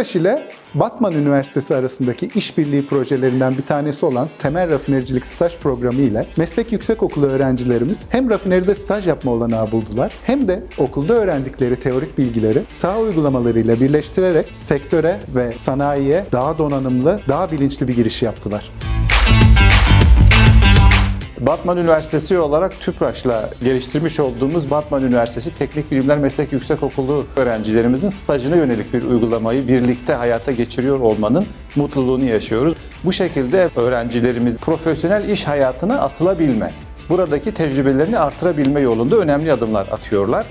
TÜPRAŞ ile Batman Üniversitesi arasındaki işbirliği projelerinden bir tanesi olan Temel Rafinericilik Staj Programı ile Meslek Yüksekokulu öğrencilerimiz hem rafineride staj yapma olanağı buldular hem de okulda öğrendikleri teorik bilgileri saha uygulamalarıyla birleştirerek sektöre ve sanayiye daha donanımlı, daha bilinçli bir giriş yaptılar. Batman Üniversitesi olarak TÜPRAŞ'la geliştirmiş olduğumuz Batman Üniversitesi Teknik Bilimler Meslek Yüksekokulu öğrencilerimizin stajına yönelik bir uygulamayı birlikte hayata geçiriyor olmanın mutluluğunu yaşıyoruz. Bu şekilde öğrencilerimiz profesyonel iş hayatına atılabilme, buradaki tecrübelerini artırabilme yolunda önemli adımlar atıyorlar.